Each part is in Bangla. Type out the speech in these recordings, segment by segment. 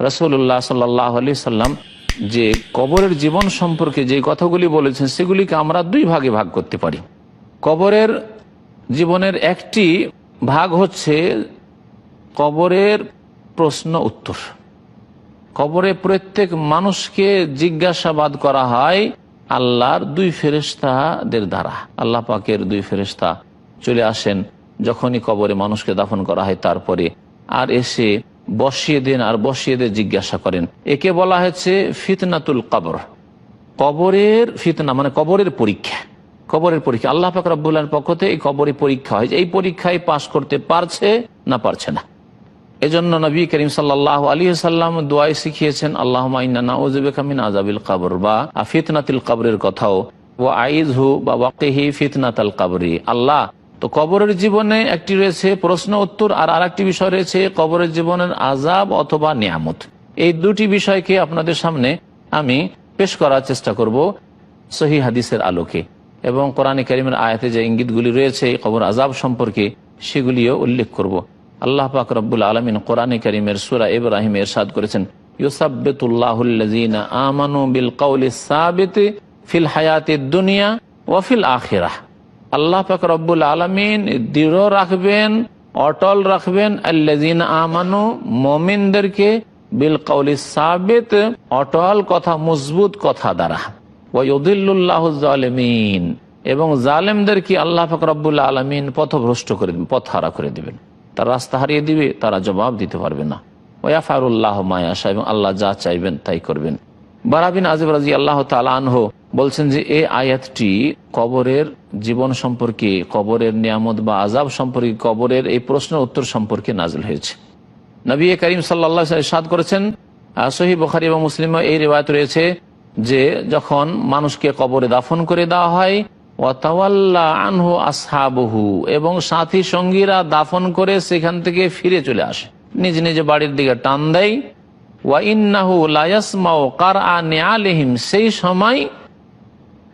রসুল্লাহ সাল্লাহ আলি সাল্লাম যে কবরের জীবন সম্পর্কে যে কথাগুলি বলেছেন, সেগুলিকে আমরা দুই ভাগে ভাগ করতে পারি। কবরের জীবনের একটি ভাগ হচ্ছে কবরের প্রশ্ন উত্তর। কবরে প্রত্যেক মানুষকে জিজ্ঞাসাবাদ করা হয় আল্লাহর দুই ফেরেস্তাদের দ্বারা। আল্লাহ পাকের দুই ফেরেস্তা চলে আসেন, যখনই কবরে মানুষকে দাফন করা হয় তারপরে। আর এসে বসিয়ে দেন আর বসিয়ে দিয়ে জিজ্ঞাসা করেন। একে বলা হয়েছে ফিতনাতুল কবর। কবরের ফিতনা মানে কবরের পরীক্ষা। কবরের পরীক্ষা। আল্লাহ পাক রব্বুল্লাহর পক্ষ থেকে এই কবরের পরীক্ষা হয় এই পরীক্ষায় পাশ করতে পারছে না পারছে না। এজন্য নবী করিম সাল্লাহ আলী সাল্লাম দোয়াই শিখিয়েছেন আল্লাহ নাউজুবিন আজাবিল কাবর। বা ফিতনাতিল কাবরের কথাও। ও আইজ হু বা ওয়াকিহি ফিতনাতাল কাবরি। আল্লাহ তো কবরের জীবনে একটি রয়েছে প্রশ্ন উত্তর আর আরেকটি বিষয় রয়েছে কবরের জীবনের আজাব অথবা নিয়ামত। এই দুটি বিষয়কে আপনাদের সামনে আমি পেশ করার চেষ্টা করব সহি হাদিসের আলোকে। এবং কোরআন করিমের আয়াতে যে ইঙ্গিতগুলি রয়েছে কবর আজাব সম্পর্কে সেগুলিও উল্লেখ করব। আল্লাহ পাক রব্বুল আলমিন কোরআন করিমের সুরা ইব্রাহিম এরশাদ করেছেন ইউসাবিতুল্লাহুল্লাযীনা আমানু বিল কওলি সাবিত ফিল হায়াতি দুনিয়া ওয়াফিল আখিরাহ। আল্লাহ পাক রব্বুল আলমিন দৃঢ় রাখবেন, অটল রাখবেন। আল্লাযীনা আমানু, মমিনদেরকে বিল কওলি সাবিত, অটল কথা, মজবুত কথা দ্বারা। ওয়ুদিল্লাহ জালেমিন। এবং জালেমদেরকে আল্লাহ পাক রব্বুল আলমিন পথভ্রষ্ট করে দেবেন পথ হারা করে দেবেন। তারা রাস্তা হারিয়ে দিবে, তারা জবাব দিতে পারবে না। ওয়াফারুল্লাহ মায়াশা এবং আল্লাহ যা চাইবেন তাই করবেন। বারাবিন আজিব রাজি আল্লাহ তালানহ বলছেন যে এই আয়াতটি কবরের জীবন সম্পর্কে, কবরের নিয়ামত বা আজাব সম্পর্কে, কবরের এই প্রশ্নের উত্তর সম্পর্কে নাজল হয়েছে। নবী করিম সাল্লা সাদ করেছেন সহি বখারি এবং মুসলিম এই রেওয়ায়ত রয়েছে যে যখন মানুষকে কবরে দাফন করে দেওয়া হয় আনহু আসহাবহু, এবং সাথী সঙ্গীরা দাফন করে সেখান থেকে ফিরে চলে আসে। নিজ নিজ বাড়ির দিকে টান দেয়। ওয়াইন্নাহু লায়াসমাও কার আলিহিম সেই সময়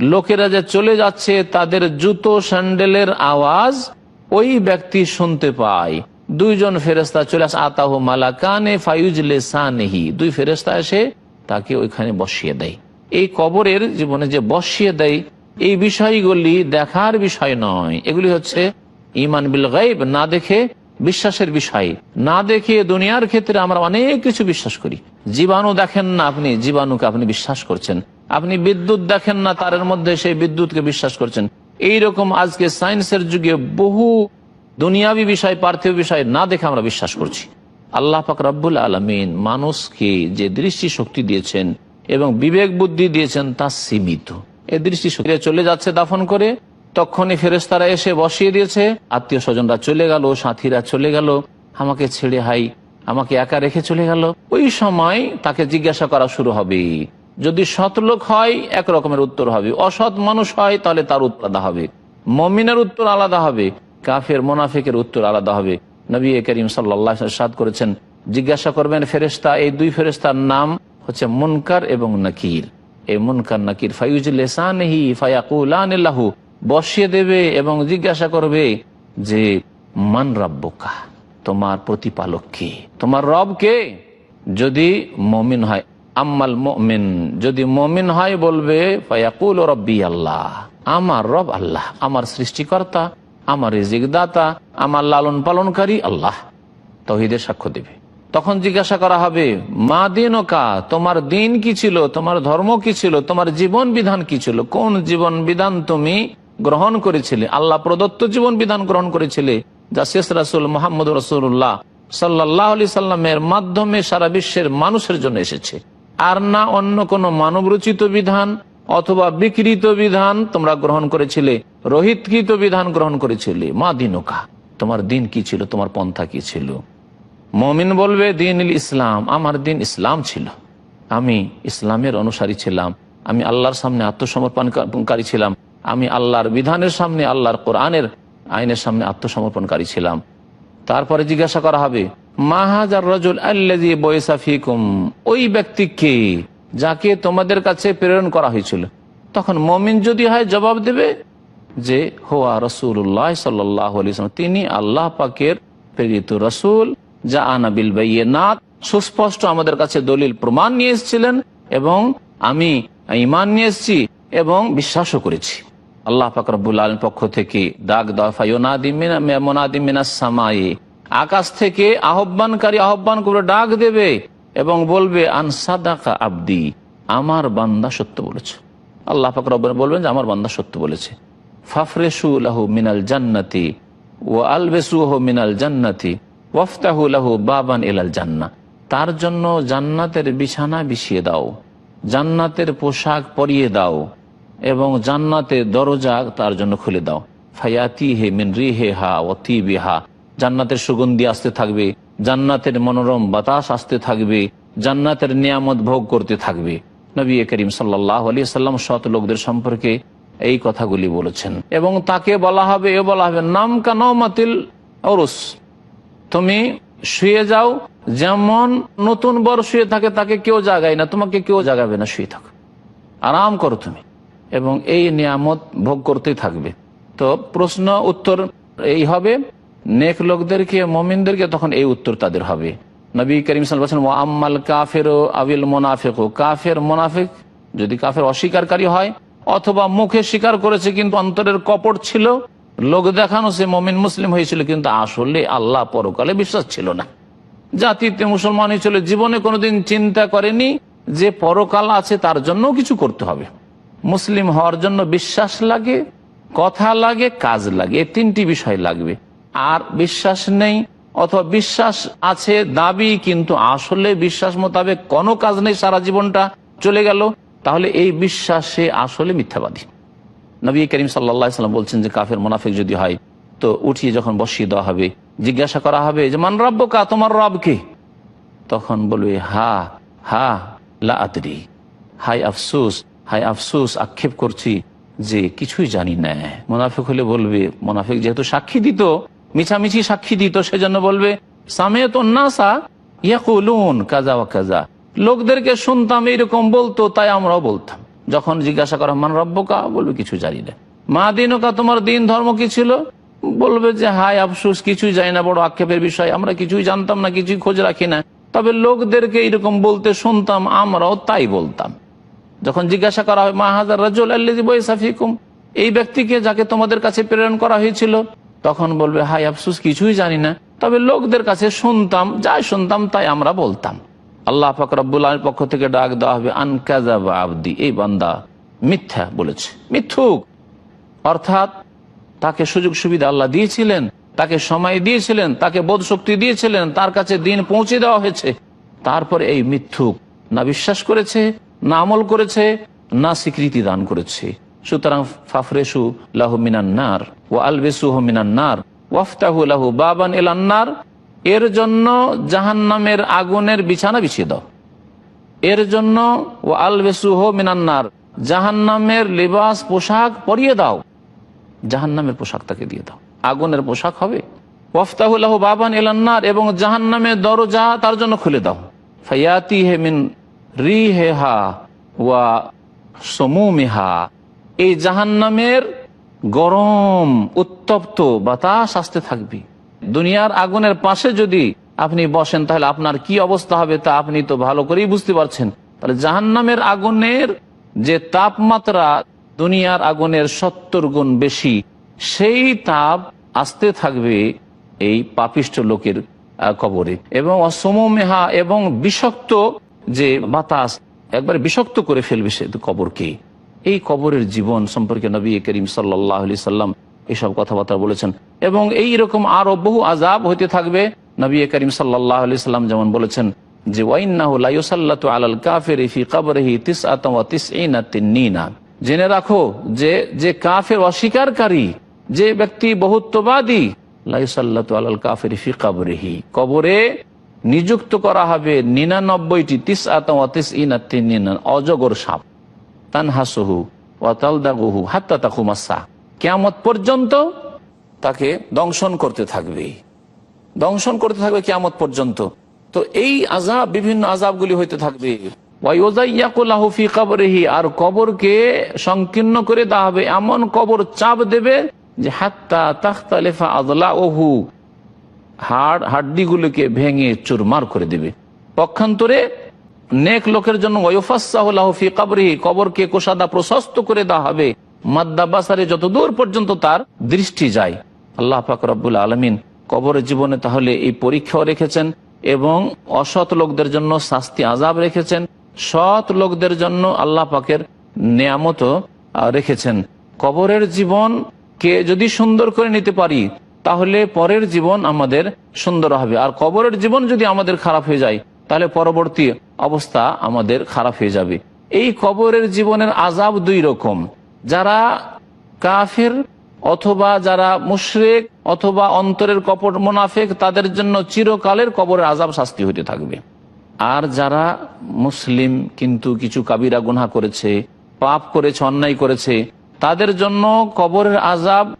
লোকেরা যে চলে যাচ্ছে তাদের জুতো, স্যান্ডেলের আওয়াজ ওই ব্যক্তি শুনতে পায়। দুইজন ফেরেস্তা চলে আসে, আতাহ মালাকানে ফাইজলে সানেহি। দুই ফেরেস্তা এসে তাকে ওইখানে বসিয়ে দেয়। এই কবরের জীবনে যে বসিয়ে দেয়, এই বিষয়গুলি দেখার বিষয় নয়। এগুলি হচ্ছে ইমান বিল গাইব না দেখে বিশ্বাসের বিষয়। না দেখে দুনিয়ার ক্ষেত্রে আমরা অনেক কিছু বিশ্বাস করি। জীবাণু দেখেন না আপনি, জীবাণুকে আপনি বিশ্বাস করছেন। আপনি বিদ্যুৎ দেখেন না, তারের মধ্যে সেই বিদ্যুৎকে বিশ্বাস করছেন। এই রকম আজকে সায়েন্সের যুগে বহু দুনিয়াবি বিষয়, পার্থিব বিষয় না দেখে আমরা বিশ্বাস করছি। আল্লাহ পাক রব্বুল আলমিন মানুষকে যে দৃষ্টি শক্তি দিয়েছেন এবং বিবেক বুদ্ধি দিয়েছেন তা সীমিত। এই দৃষ্টি শক্তি চলে যাচ্ছে দাফন করে, তখনই ফেরেস্তারা এসে বসিয়ে দিয়েছে আত্মীয় স্বজনরা চলে গেল, সাথীরা চলে গেল, আমাকে ছেড়ে হাই, আমাকে একা রেখে চলে গেল। ওই সময় তাকে জিজ্ঞাসা করা শুরু হবে যদি সৎ লোক হয়, এক রকমের উত্তর হবে। অসৎ মানুষ হয়, তাহলে তার উত্তর আলাদা হবে। মমিনের উত্তর আলাদা হবে, কাফের, মোনাফিকের উত্তর আলাদা হবে। নবী করিম সাল্লাহ সাদ করেছেন, জিজ্ঞাসা করবেন ফেরেস্তা এই দুই ফেরেস্তার নাম হচ্ছে মুনকার এবং নাকির। এই মুনকার, নাকির ফাইজুল লেসানহি বসিয়ে দেবে এবং জিজ্ঞাসা করবে যে, মান রাব্বকা? তোমার প্রতিপালক কে? তোমার রব কে? যদি মমিন হয় আম্মাল মমিন, যদি মমিন হয় বলবে, ফায়াকুল রব্বি আল্লাহ, আমার রব আল্লাহ, আমার সৃষ্টিকর্তা, আমার রিজিকদাতা, আমার লালন পালনকারী আল্লাহ, তহিদের সাক্ষ্য দেবে। তখন জিজ্ঞাসা করা হবে, মা দিন কা, তোমার দিন কি ছিল, তোমার ধর্ম কি ছিল, তোমার জীবন বিধান কি ছিল, কোন জীবন বিধান তুমি গ্রহণ করেছিলে, আল্লাহ প্রদত্ত জীবন বিধান গ্রহণ করেছিলে, যা শেষ রাসুল মোহাম্মদ রসুল্লাহ সাল্লাহ আলি সাল্লামের মাধ্যমে সারা বিশ্বের মানুষের জন্য এসেছে। আর না অন্য কোন মানব রচিত বিধান অথবা বিকৃত বিধান তোমরা গ্রহণ করেছিলে, রোহিতকৃত বিধান গ্রহণ করেছিলে। মা দিনকা, তোমার দিন কি ছিল? তোমার পন্থা কি ছিল? মমিন বলবে দিন ইসলাম, আমার দিন ইসলাম ছিল। আমি ইসলামের অনুসারী ছিলাম। আমি আল্লাহর সামনে আত্মসমর্পণকারী ছিলাম। আমি আল্লাহর বিধানের সামনে, আল্লাহর কোরআনের আইনের সামনে আত্মসমর্পণকারী ছিলাম। তারপরে জিজ্ঞাসা করা হবে মাহাজার রজুল আল্লাজি ওই ব্যক্তিকে যাকে তোমাদের কাছে প্রেরণ করা হয়েছিল। তখন মমিন যদি হয় জবাব দেবে যে, হোয়া রসুল্লাহ সাল্লাহ তিনি আল্লাহ পাকের প্রেরিত রসুল, যা আনাবিল বাইয়ে নাথ সুস্পষ্ট আমাদের কাছে দলিল প্রমাণ নিয়ে এসেছিলেন এবং আমি ইমান নিয়ে এসেছি এবং বিশ্বাসও করেছি। আল্লাহ ফাকরবুল আলম পক্ষ থেকে দাগ দাফাই আকাশ থেকে আহ্বানকারী আহ্বান করে ডাক দেবে এবং বলবে আনসাদাকা আব্দি, আমার বান্দা সত্য বলেছে। আল্লাহ ফাকর বলবেন যে, আমার বান্দা সত্য বলেছে। ফাফরেসু লাহু মিনাল জান্নাতি ও আলবেসু মিনাল জান্নাতি ওয়ফতাহু লাহু বাবান এলাল জান্না তার জন্য জান্নাতের বিছানা বিছিয়ে দাও, জান্নাতের পোশাক পরিয়ে দাও এবং জান্নাতের দরজা তার জন্য খুলে দাও। ফায়াতি হে মিন রি হে হা ও অতি বিহা জান্নাতের সুগন্ধি আসতে থাকবে, জান্নাতের মনোরম বাতাস আসতে থাকবে, জান্নাতের নিয়ামত ভোগ করতে থাকবে। নবী করিম সাল্লাহ আলী সাল্লাম সৎ লোকদের সম্পর্কে এই কথাগুলি বলেছেন। এবং তাকে বলা হবে, এ বলা হবে, নাম কানমাতিল অরুস তুমি শুয়ে যাও, যেমন নতুন বর শুয়ে থাকে, তাকে কেউ জাগায় না, তোমাকে কেউ জাগাবে না, শুয়ে থাকো। আরাম করো তুমি। এবং এই নিয়ামত ভোগ করতেই থাকবে। তো প্রশ্ন, উত্তর এই হবে নেক লোকদেরকে, মমিনদেরকে তখন এই উত্তর তাদের হবে। নবী করিম বলছেন ও আম্মাল কাফের আবিল মোনাফেক। ও কাফের মোনাফেক যদি কাফের অস্বীকারী হয়, অথবা মুখে স্বীকার করেছে কিন্তু অন্তরের কপট ছিল, লোক দেখানো সে মমিন মুসলিম হয়েছিল, কিন্তু আসলে আল্লাহ পরকালে বিশ্বাস ছিল না। জাতিতে মুসলমান হয়েছিল, জীবনে কোনোদিন চিন্তা করেনি যে পরকাল আছে, তার জন্য কিছু করতে হবে। মুসলিম হওয়ার জন্য বিশ্বাস লাগে, কথা লাগে, কাজ লাগে তিনটি বিষয় লাগবে। আর বিশ্বাস নেই, অথবা বিশ্বাস আছে দাবি, কিন্তু আসলে বিশ্বাস মোতাবেক কোনো কাজ নেই, সারা জীবনটা চলে গেল। তাহলে এই বিশ্বাসে আসলে মিথ্যাবাদী। নবী করিম সাল্লাম বলছেন যে, কাফের মোনাফিক যদি হয়, তো উঠিয়ে যখন বসিয়ে দেওয়া হবে, জিজ্ঞাসা করা হবে যে, মান রব্য কা তোমার রব কে? তখন বলবে, হা হা, লা আতরি হাই আফসুস হাই আফসুস, আক্ষেপ করছি যে, কিছুই জানি না। মোনাফিক হলে বলবে, মোনাফিক যেহেতু সাক্ষী দিত মিছামিছি সাক্ষী দিত, সেজন্য বলবে সামেত নাসা ইয়াকুলুন কাজা ওয়া কাজা। লোকদেরকে শুনতাম, এইরকম বলতো, তাই আমরাও বলতাম। যখন জিজ্ঞাসা করা, মান রব্বকা? বলবে, কিছু জানি না। মা দিনকা, তোমার দিন ধর্ম কি ছিল? বলবে যে হাই আফসুস, কিছুই জানি না, বড় আক্ষেপের বিষয়, আমরা কিছুই জানতাম না, কিছুই খোঁজ রাখি না। তবে লোকদেরকে এরকম বলতে শুনতাম, আমরাও তাই বলতাম। যখন জিজ্ঞাসা করা হয়, মা হাজার রাজুল আল্লাফিকুম এই ব্যক্তিকে যাকে তোমাদের কাছে প্রেরণ করা হয়েছিল তখন বলবে হাই আফসুস, কিছুই জানি না। তবে লোকদের কাছে শুনতাম, যাই শুনতাম, তাই আমরা বলতাম। আল্লাহ ফাকরাবুল্লাহর পক্ষ থেকে ডাক দেওয়া হবে আনকাজা বা আবদি, এই বান্দা মিথ্যা বলেছে, মিথ্যুক। অর্থাৎ তাকে সুযোগ সুবিধা আল্লাহ দিয়েছিলেন, তাকে সময় দিয়েছিলেন, তাকে বোধ শক্তি দিয়েছিলেন, তার কাছে দিন পৌঁছে দেওয়া হয়েছে। তারপরে এই মিথ্যুক না বিশ্বাস করেছে, না আমল করেছে, না স্বীকৃতি দান করেছে। সুতরাং ফাফরেসু লাহু মিনান্নার ও আলবেসু মিনান্নার ওয়াফতাহু লাহু বাবান এলান্নার এর জন্য জাহান্নামের আগুনের বিছানা বিছিয়ে দাও। এর জন্য ও আলবেসু হো মিনান্নার জাহান্নামের লিবাস পোশাক পরিয়ে দাও। জাহান্নামের পোশাক তাকে দিয়ে দাও। আগুনের পোশাক হবে। ওয়াফতাহুল্লাহ বাবান এলান্নার এবং জাহান্নামের দরজা তার জন্য খুলে দাও। ফায়াতি হে মিন রি হে হা ওয়া সমুমিহা। এই জাহান্নামের গরম উত্তপ্ত বাতাস আসতে থাকবে। দুনিয়ার আগুনের পাশে যদি আপনি বসেন, তাহলে আপনার কি অবস্থা হবে তা আপনি তো ভালো করেই বুঝতে পারছেন। তাহলে জাহান্নামের আগুনের যে তাপমাত্রা দুনিয়ার আগুনের সত্তর গুণ বেশি, সেই তাপ আসতে থাকবে এই পাপিষ্ট লোকের কবরে। এবং অসমমেহা এবং বিষাক্ত যে বাতাস, একবার বিষাক্ত করে ফেলবে সে কবরকে। এই কবরের জীবন সম্পর্কে নবী করিম সাল্লাহ সাল্লাম এসব কথাবার্তা বলেছেন। এবং এই রকম আরও বহু আজাব হইতে থাকবে। নবী করিম সাল্লাহ আলি সাল্লাম যেমন বলেছেন যে আলাল কাফের জেনে রাখো যে যে কাফের অস্বীকারী, যে ব্যক্তি বহুত্ববাদী লাইসাল্লাত আলাল কাফের ফি কাবরেহি। কবরে নিযুক্ত করা হবে নিনানব্বইটি তিস আতম তিস ইনা অজগর সাপ। তানহাসহু হাত্তা কেমত পর্যন্ত তাকে দংশন করতে থাকবে। দংশন করতে থাকবে কেমত পর্যন্ত। তো এই আজাব বিভিন্ন আজাবগুলি হইতে থাকবে। আর কবরকে সংকীর্ণ করে দেওয়া হবে। এমন কবর চাপ দেবে যে হাত্তা তাখতা লেফা আদলা ওহু হাড়, হাড্ডিগুলোকে ভেঙে চুরমার করে দেবে। পক্ষান্তরে নেক লোকের জন্য ওয়ফাসাহি কবরি কবরকে কোষাদা প্রশস্ত করে দেওয়া হবে। মাদ্দাবাসারে যত দূর পর্যন্ত তার দৃষ্টি যায়। আল্লাহ পাক আলমিন কবরের জীবনে তাহলে এই পরীক্ষাও রেখেছেন এবং অসৎ লোকদের জন্য শাস্তি আজাব রেখেছেন। সৎ লোকদের জন্য আল্লাহ পাকের নিয়ামত রেখেছেন। কবরের জীবন কে যদি সুন্দর করে নিতে পারি, তাহলে পরের জীবন আমাদের সুন্দর হবে। আর কবরের জীবন যদি আমাদের খারাপ হয়ে যায়, তাহলে পরবর্তী অবস্থা আমাদের খারাপ হয়ে যাবে। এই কবরের জীবনের আজাব দুই রকম। যারা কাফের অথবা যারা মুশরেক অথবা অন্তরের কপট মোনাফেক, তাদের জন্য চিরকালের কবরের আজাব শাস্তি হইতে থাকবে। আর যারা মুসলিম কিন্তু কিছু কাবিরা গুনা করেছে, পাপ করেছে, অন্যায় করেছে, তাদের জন্য কবরের আজাব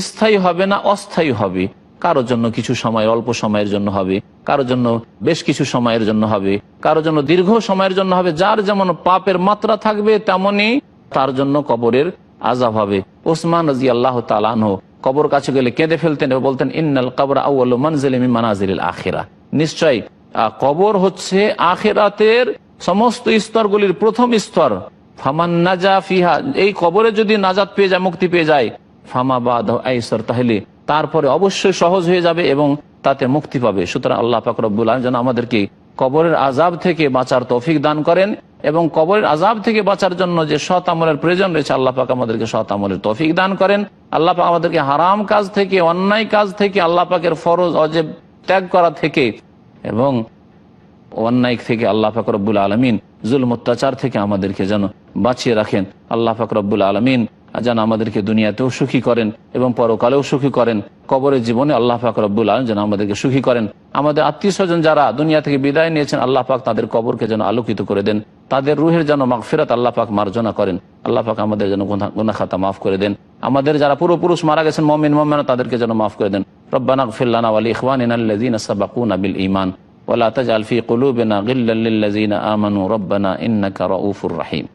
স্থায়ী হবে না অস্থায়ী হবে। কারোর জন্য কিছু সময় অল্প সময়ের জন্য হবে, কারোর জন্য বেশ কিছু সময়ের জন্য হবে, কারোর জন্য দীর্ঘ সময়ের জন্য হবে, যার যেমন পাপের মাত্রা থাকবে তেমনি তার জন্য কবরের আজাব হবে। ওসমান রাজি আল্লাহ তালানহ কবর কাছে গেলে কেঁদে ফেলতেন বলতেন, ইন্নাল কবর আউ্ল মনজিলিম মানাজিল আখেরা। নিশ্চয় কবর হচ্ছে আখেরাতের সমস্ত স্তরগুলির প্রথম স্তর। ফামান নাজা ফিহা, এই কবরে যদি নাজাত পেয়ে যায়, মুক্তি পেয়ে যায়। ফামা বাদ তাহলে। তারপরে অবশ্যই সহজ হয়ে যাবে এবং তাতে মুক্তি পাবে। সুতরাং আল্লাহ পাকরবুল আলম যেন আমাদেরকে কবরের আজাব থেকে বাঁচার তৌফিক দান করেন এবং কবরের আজাব থেকে বাঁচার জন্য যে সৎ আমলের প্রয়োজন রয়েছে, আল্লাহ পাক আমাদেরকে সৎ আমলের তৌফিক দান করেন। আল্লাহ পাক আমাদেরকে হারাম কাজ থেকে, অন্যায় কাজ থেকে, আল্লাহ পাকের ফরজ, অজেব ত্যাগ করা থেকে এবং অন্যায় থেকে আল্লাহ ফাকরবুল আলমিন জুল অত্যাচার থেকে আমাদেরকে যেন বাঁচিয়ে রাখেন। আল্লাহ ফাকরবুল আলমিন যেন আমাদেরকে দুনিয়াতেও সুখী করেন এবং পরকালেও সুখী করেন। কবরের জীবনে আল্লাহ পাক রব্বুল আলম যেন আমাদেরকে সুখী করেন। আমাদের আত্মীয় স্বজন যারা দুনিয়া থেকে বিদায় নিয়েছেন, আল্লাহ পাক তাদের কবরকে যেন আলোকিত করে দেন। তাদের রুহের যেন মাগফিরাত আল্লাহ পাক মার্জনা করেন। আল্লাহ পাক আমাদের যেন গুনা খাতা মাফ করে দেন। আমাদের যারা পূর্বপুরুষ মারা গেছেন, মমিন, মমেন, তাদেরকে যেন মাফ করে দেন। রব্বানা ফিল্লানা আলী ইখওয়ানিন সাবাকুন আবিল ইমান ওলা তাজ আলফি কলুবিনা গিল্লাল্লিল্লাজিনা আমানু রব্বানা ইন্নাকা রাউফুর রাহিম।